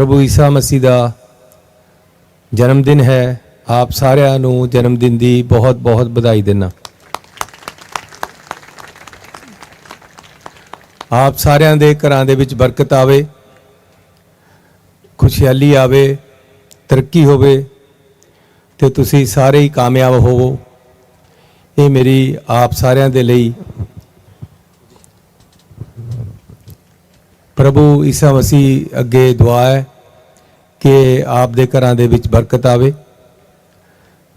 ਪ੍ਰਭੂ ਈਸਾ ਮਸੀਹ ਦਾ ਜਨਮ ਦਿਨ ਹੈ। ਆਪ ਸਾਰਿਆਂ ਨੂੰ ਜਨਮ ਦਿਨ ਦੀ ਬਹੁਤ ਬਹੁਤ ਵਧਾਈ ਦਿੰਦਾ। ਆਪ ਸਾਰਿਆਂ ਦੇ ਘਰਾਂ ਦੇ ਵਿੱਚ ਬਰਕਤ ਆਵੇ, ਖੁਸ਼ਹਾਲੀ ਆਵੇ, ਤਰੱਕੀ ਹੋਵੇ ਤੇ ਤੁਸੀਂ ਸਾਰੇ ਹੀ ਕਾਮਯਾਬ ਹੋਵੋ। ਇਹ ਮੇਰੀ ਆਪ ਸਾਰਿਆਂ ਦੇ ਲਈ ਪ੍ਰਭੂ ਈਸਾ ਮਸੀਹ ਅੱਗੇ ਦੁਆ ਹੈ ਕਿ ਆਪ ਦੇ ਘਰਾਂ ਦੇ ਵਿੱਚ ਬਰਕਤ ਆਵੇ।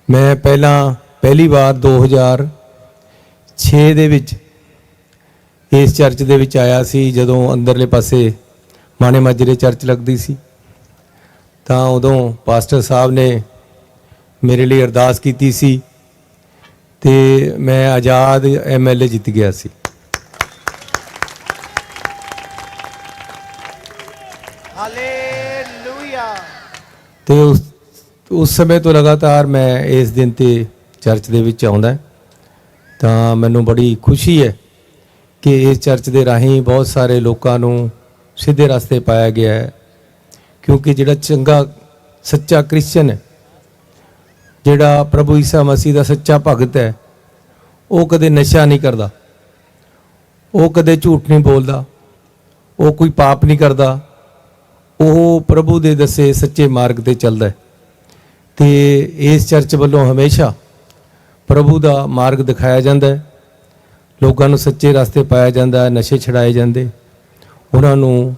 ਮੈਂ ਪਹਿਲਾਂ ਪਹਿਲੀ ਵਾਰ 2006 ਦੇ ਵਿੱਚ ਇਸ ਚਰਚ ਦੇ ਵਿੱਚ ਆਇਆ ਸੀ, ਜਦੋਂ ਅੰਦਰਲੇ ਪਾਸੇ ਮਾਣੇ ਮਾਜਰੇ ਚਰਚ ਲੱਗਦੀ ਸੀ। ਤਾਂ ਉਦੋਂ ਪਾਸਟਰ ਸਾਹਿਬ ਨੇ ਮੇਰੇ ਲਈ ਅਰਦਾਸ ਕੀਤੀ ਸੀ ਤੇ ਮੈਂ ਆਜ਼ਾਦ ਐਮਐਲਏ ਜਿੱਤ ਗਿਆ ਸੀ। ਹਾਲੇਲੂਇਆ। ਤੇ ਉਸ ਉਸ ਸਮੇਂ ਤੋਂ ਲਗਾਤਾਰ ਮੈਂ ਇਸ ਦਿਨ ਤੇ ਚਰਚ ਦੇ ਵਿੱਚ ਆਉਂਦਾ ਤਾਂ ਮੈਨੂੰ ਬੜੀ ਖੁਸ਼ੀ ਹੈ ਕਿ ਇਸ ਚਰਚ ਦੇ ਰਾਹੀਂ ਬਹੁਤ ਸਾਰੇ ਲੋਕਾਂ ਨੂੰ ਸਿੱਧੇ ਰਸਤੇ ਪਾਇਆ ਗਿਆ ਹੈ। ਕਿਉਂਕਿ ਜਿਹੜਾ ਚੰਗਾ, ਸੱਚਾ ਕ੍ਰਿਸਚੀਅਨ ਹੈ, ਜਿਹੜਾ ਪ੍ਰਭੂ ਈਸਾ ਮਸੀਹ ਦਾ ਸੱਚਾ ਭਗਤ ਹੈ, ਉਹ ਕਦੇ ਨਸ਼ਾ ਨਹੀਂ ਕਰਦਾ, ਉਹ ਕਦੇ ਝੂਠ ਨਹੀਂ ਬੋਲਦਾ, ਉਹ ਕੋਈ ਪਾਪ ਨਹੀਂ ਕਰਦਾ ਉਹ ਪ੍ਰਭੂ ਦੇ ਦੱਸੇ ਸੱਚੇ ਮਾਰਗ ਤੇ ਚੱਲਦਾ ਹੈ। ਤੇ ਇਸ ਚਰਚ ਵੱਲੋਂ ਹਮੇਸ਼ਾ ਪ੍ਰਭੂ ਦਾ ਮਾਰਗ ਦਿਖਾਇਆ ਜਾਂਦਾ ਹੈ। ਲੋਕਾਂ ਨੂੰ ਸੱਚੇ ਰਸਤੇ ਪਾਇਆ ਜਾਂਦਾ ਹੈ, ਨਸ਼ੇ ਛਡਾਏ ਜਾਂਦੇ। ਉਹਨਾਂ ਨੂੰ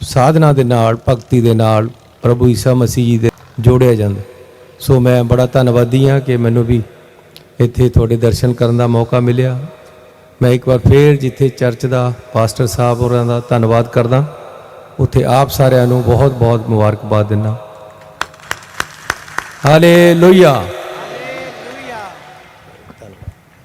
ਸਾਧਨਾ ਦੇ ਨਾਲ, ਭਗਤੀ ਦੇ ਨਾਲ ਪ੍ਰਭੂ ਈਸਾ ਮਸੀਹ ਜੀ ਦੇ ਜੋੜਿਆ ਜਾਂਦਾ ਸੋ ਮੈਂ ਬੜਾ ਧੰਨਵਾਦੀ ਹਾਂ ਕਿ ਮੈਨੂੰ ਵੀ ਇੱਥੇ ਤੁਹਾਡੇ ਦਰਸ਼ਨ ਕਰਨ ਦਾ ਮੌਕਾ ਮਿਲਿਆ। ਮੈਂ ਇੱਕ ਵਾਰ ਫੇਰ ਜਿੱਥੇ ਚਰਚ ਦਾ ਪਾਸਟਰ ਸਾਹਿਬ ਹੋਰਾਂ ਦਾ ਧੰਨਵਾਦ ਕਰਦਾ। ਉੱਥੇ ਆਪ ਸਾਰਿਆਂ ਨੂੰ ਬਹੁਤ ਬਹੁਤ ਮੁਬਾਰਕਬਾਦ ਦਿੰਦਾ। ਹਾਲੇਲੂਇਆ।